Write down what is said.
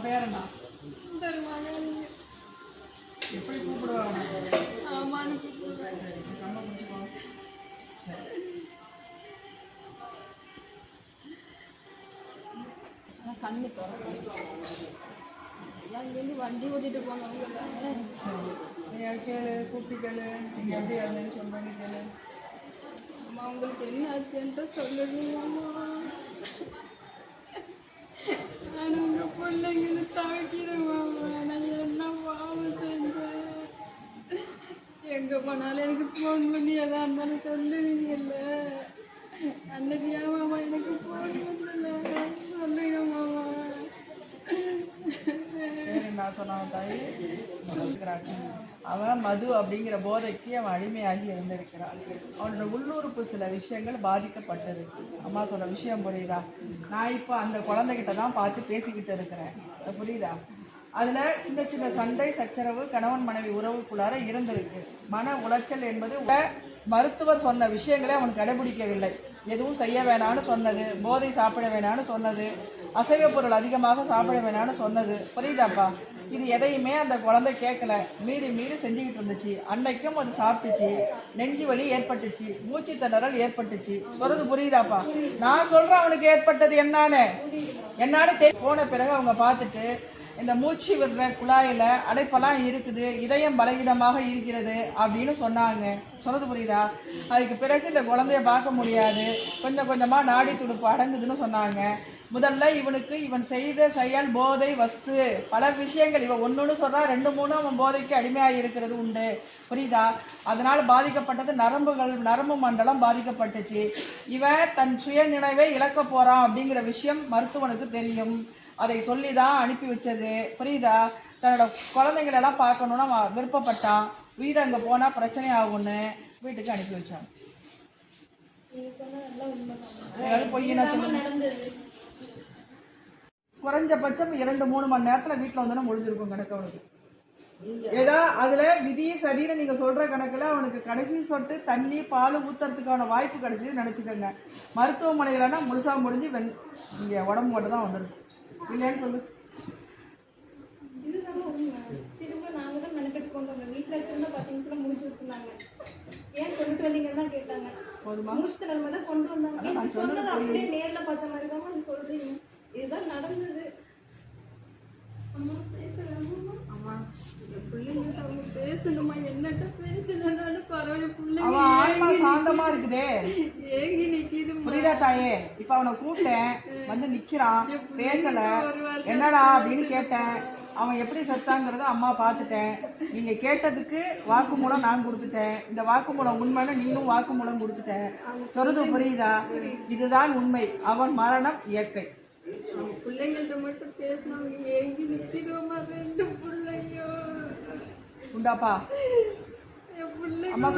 உன் பேர் என்ன? தருவாங்க எப்படி கூப்பிடுவாங்க ஆமான்னு கூப்பிடுவேன் கண்ணை பிடிச்சிக்கோ கண்ணு திறக்கிறேன் அங்கேருந்து வண்டி ஓட்டிட்டு போனவங்க நீ கேளு கூப்பிட்டு கேளு. நீங்கள் எப்படி இருந்தேன்னு சொல்லுங்க கேளு. அம்மா உங்களுக்கு என்ன ஆச்சுன்ட்டு சொல்லுங்க அம்மா நான் உங்க பிள்ளைங்களை தவிக்கிறேன் நான் என்ன பாவம் செஞ்சேன். எங்க போனாலும் எனக்கு ஃபோன் பண்ணி எதா இருந்தாலும் சொல்லுவீங்கல்ல. அன்னைக்கு ஏன் எனக்கு ஃபோன் பண்ணல? சொல்லுங்கம்மா மாமா தாய் இருக்கிறாங்க அவன் மது அப்படிங்கிற போதைக்கு அவன் அடிமையாகி இருந்திருக்கிறான் அவனோட உள்ளுறுப்பு சில விஷயங்கள் பாதிக்கப்பட்டிருக்கு அம்மா சொன்ன விஷயம் புரியுதா? நான் இப்போ அந்த குழந்தைகிட்ட தான் பார்த்து பேசிக்கிட்டு இருக்கிறேன். புரியுதா? அதில் சின்ன சின்ன சண்டை சச்சரவு கணவன் மனைவி உறவுக்குள்ளார இருந்திருக்கு. மன உளைச்சல் என்பது மருத்துவர் சொன்ன விஷயங்களை அவன் கடைபிடிக்கவில்லை. எதுவும் செய்ய வேணாம்னு சொன்னது போதை சாப்பிட வேணாம்னு சொன்னது அசைவ பொருள் அதிகமாக சாப்பிட வேணாம்னு சொன்னது. புரியுதாப்பா? இது எதையுமே அந்த குழந்தை கேட்கல. மீறி மீறி செஞ்சுக்கிட்டு இருந்துச்சு. அன்னைக்கும் அது சாப்பிட்டுச்சு. நெஞ்சு வலி ஏற்பட்டுச்சு. மூச்சு திணறல் ஏற்பட்டுச்சு. சொல்றது புரியுதாப்பா? நான் சொல்றேன் அவனுக்கு ஏற்பட்டது என்னான்னு. என்னன்னு போன பிறகு அவங்க பார்த்துட்டு இந்த மூச்சு விடுற குழாயில அடைப்பெல்லாம் இருக்குது. இதயம் பலகீனமாக இருக்கிறது அப்படின்னு சொன்னாங்க. சொல்றது புரியுதா? அதுக்கு பிறகு இந்த குழந்தைய பார்க்க முடியாது. கொஞ்சம் கொஞ்சமா நாடி துடுப்பு அடங்குதுன்னு சொன்னாங்க. முதல்ல இவனுக்கு இவன் செய்த செயல் போதை வஸ்து பல விஷயங்கள். இவன் ஒன்னொன்னு சொல்றா ரெண்டு மூணு அவன் போதைக்கு அடிமையாகி இருக்கிறது உண்டு. புரியுதா? அதனால் பாதிக்கப்பட்டது நரம்புகள் நரம்பு மண்டலம் பாதிக்கப்பட்டுச்சு. இவன் தன் சுய நினைவை இழக்க போறான் அப்படிங்கிற விஷயம் மருத்துவனுக்கு தெரியும். அதை சொல்லி தான் அனுப்பி வச்சது. புரியுதா? தன்னோட குழந்தைங்களை எல்லாம் பார்க்கணுன்னு அவன் விருப்பப்பட்டான். வீடு அங்கே போனால் பிரச்சனை ஆகும்னு வீட்டுக்கு அனுப்பி வச்சான். பொய்யினா சொல்லு நடந்தது குறைஞ்சபட்சம் இரண்டு மூணு மணி நேரத்துல வீட்டில் வந்தோன்னா முடிஞ்சிருக்கும் கணக்கு அவனுக்கு. ஏதா அதுல விதி சரின்னு நீங்க சொல்ற கணக்குல அவனுக்கு கடைசி சொட்டு தண்ணி பால் ஊத்துறதுக்கான வாய்ப்பு கிடைச்சது நினைச்சுக்கோங்க. மருத்துவமனையிலனா முழுசா முடிஞ்சு வெண் இங்க உடம்பு மட்டும் தான் வந்துடுது இல்லைன்னு சொல்லு. போதுமா? முடிச்சு தரமா தான் கொண்டு வந்தாங்க சொன்னது அப்படியே நேர்ல பார்த்த மாதிரி தான் சொல்றீங்க. இதுதான் நடந்தது. அம்மா பேசலாமா? ஆமா என் பிள்ளைங்கிட்ட அவங்க பேசணுமா? என்னட்ட பேசலனாலும் பரவாயில்ல பிள்ளைங்க அவன் ஆன்மா சாந்தமா இருக்குதே. ஏங்கி நிக்கிது புரியுதா தாயே? இப்ப அவனை கூப்பிட்டேன். வந்து நிக்கிறான். பேசல. என்னடா அப்படின்னு கேட்டேன். அவன் எப்படி செத்தாங்கிறத அம்மா பார்த்துட்டேன். நீங்க கேட்டதுக்கு வாக்குமூலம் நான் கொடுத்துட்டேன். இந்த வாக்குமூலம் உண்மைன்னு நீனும் வாக்குமூலம் கொடுத்துட்டேன். சொல்றது புரியுதா. இதுதான் உண்மை. அவன் மரணம் இயற்கை. பிள்ளைங்கள்ட்ட மட்டும் பேசினவங்க ஏங்கி நிக்கிறோமா ரெண்டு பிள்ளையோ? உண்டாப்பா. என் பிள்ளை அம்மா